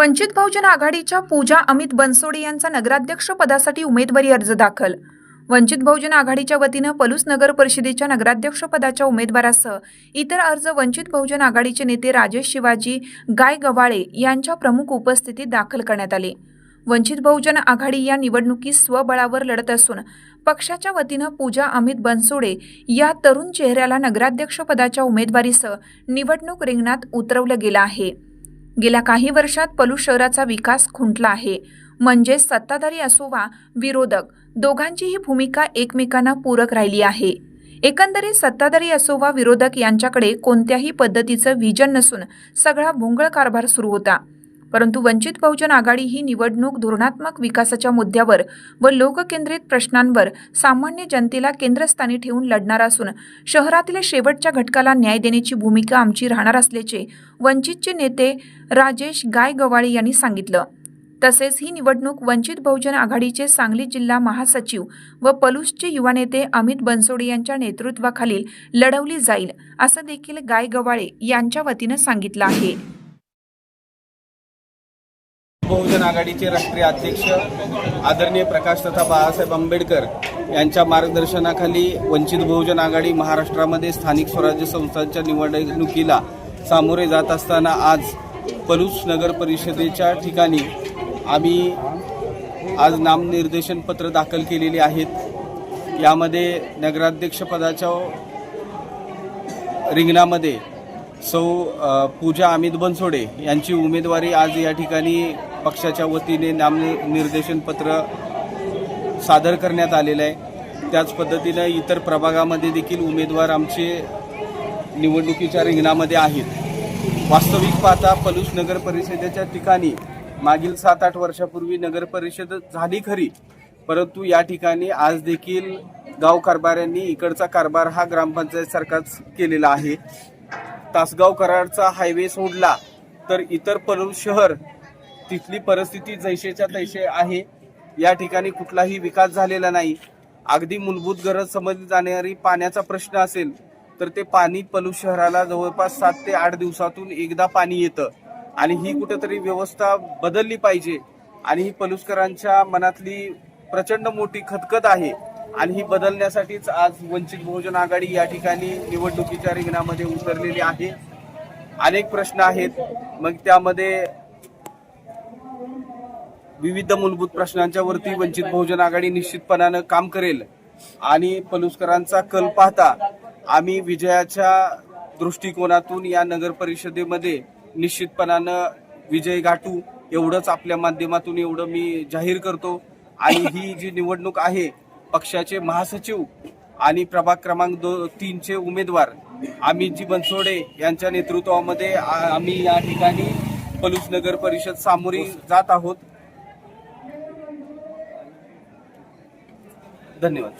वंचित बहुजन आघाडीच्या पूजा अमित बनसोडे यांचा नगराध्यक्ष पदासाठी उमेदवारी अर्ज दाखल. वंचित बहुजन आघाडीच्या वतीनं पलूस नगर परिषदेच्या नगराध्यक्ष पदाच्या उमेदवारासह इतर अर्ज वंचित बहुजन आघाडीचे नेते राजेश शिवाजी गाय गवाळे यांच्या प्रमुख उपस्थितीत दाखल करण्यात आले. वंचित बहुजन आघाडी या निवडणुकीत स्वबळावर लढत असून पक्षाच्या वतीनं पूजा अमित बनसोडे या तरुण चेहऱ्याला नगराध्यक्ष पदाच्या उमेदवारीसह निवडणूक रिंगणात उतरवलं गेलं आहे. गेल्या काही वर्षात पलूस शहराचा विकास खुंटला आहे. म्हणजे सत्ताधारी असो वा विरोधक दोघांचीही भूमिका एकमेकांना पूरक राहिली आहे. एकंदरीत सत्ताधारी असो वा विरोधक यांच्याकडे कोणत्याही पद्धतीचं व्हिजन नसून सगळा भोंगळ कारभार सुरू होता. परंतु वंचित बहुजन आघाडी ही निवडणूक धोरणात्मक विकासाच्या मुद्द्यावर व लोककेंद्रित प्रश्नांवर सामान्य जनतेला केंद्रस्थानी ठेवून लढणार असून शहरातील शेवटच्या घटकाला न्याय देण्याची भूमिका आमची राहणार असल्याचे वंचितचे नेते राजेश गायगवाळे यांनी सांगितलं. तसेच ही निवडणूक वंचित बहुजन आघाडीचे सांगली जिल्हा महासचिव व पलूसचे युवा नेते अमित बनसोडे यांच्या नेतृत्वाखालील लढवली जाईल असं देखील गायगवाळे यांच्या वतीनं सांगितलं आहे. बहुजन आघाडीचे राष्ट्रीय अध्यक्ष आदरणीय प्रकाश तथा बाळासाहेब आंबेडकर यांच्या मार्गदर्शनाखाली वंचित बहुजन आघाडी महाराष्ट्रामध्ये स्थानिक स्वराज्य संस्थांच्या निवडणुकीला सामोरे जात असताना आज पलूस नगर परिषदेच्या ठिकाणी आम्ही आज नामनिर्देशन पत्र दाखल केलेली आहेत. यामध्ये नगराध्यक्षपदाच्या रिंगणामध्ये सौ पूजा अमित बनसोडे यांची उमेदवारी आज या ठिकाणी पक्षाच्या वतीने नामनिर्देशन पत्र सादर करण्यात आलेलं आहे. त्याच पद्धतीनं इतर प्रभागामध्ये देखील उमेदवार आमचे निवडणुकीच्या रिंगणामध्ये आहेत. वास्तविक पाहता पलूस नगर परिषदेच्या ठिकाणी मागील सात आठ वर्षापूर्वी नगर परिषद झाली खरी परंतु या ठिकाणी आज देखील गाव कारभाऱ्यांनी इकडचा कारभार हा ग्रामपंचायत सारखाच केलेला आहे. तासगाव कराडचा हायवे सोडला तर इतर पलूस शहर तिथली परिस्थिती जैसेच्या तैसे आहे. या ठिकाणी कुठलाही विकास झालेला नाही. अगदी मूलभूत गरज समजली जाणारी पाण्याचा प्रश्न असेल तर ते पाणी पलू शहराला जवळपास सात ते आठ दिवसातून एकदा पाणी येतं. आणि ही कुठेतरी व्यवस्था बदलली पाहिजे. आणि ही पलुसकरांच्या मनातली प्रचंड मोठी खतखत आहे. आणि ही बदलण्यासाठीच आज वंचित बहुजन आघाडी या ठिकाणी निवडणुकीच्या रिंगणामध्ये उतरलेली आहे. अनेक प्रश्न आहेत. मग त्यामध्ये विविध मूलभूत प्रश्नांच्या वरती वंचित बहुजन आघाडी निश्चितपणानं काम करेल. आणि पलुसकरांचा कल पाहता आम्ही विजयाच्या दृष्टिकोनातून या नगर परिषदेमध्ये निश्चितपणानं विजय गाठू एवढंच आपल्या माध्यमातून एवढं मी जाहीर करतो. आणि ही जी निवडणूक आहे पक्षाचे महासचिव आणि प्रभाग क्रमांक दो तीनचे उमेदवार अमितजी बनसोडे यांच्या नेतृत्वामध्ये आम्ही या ठिकाणी पलूस नगर परिषद सामोरी जात आहोत. धन्यवाद.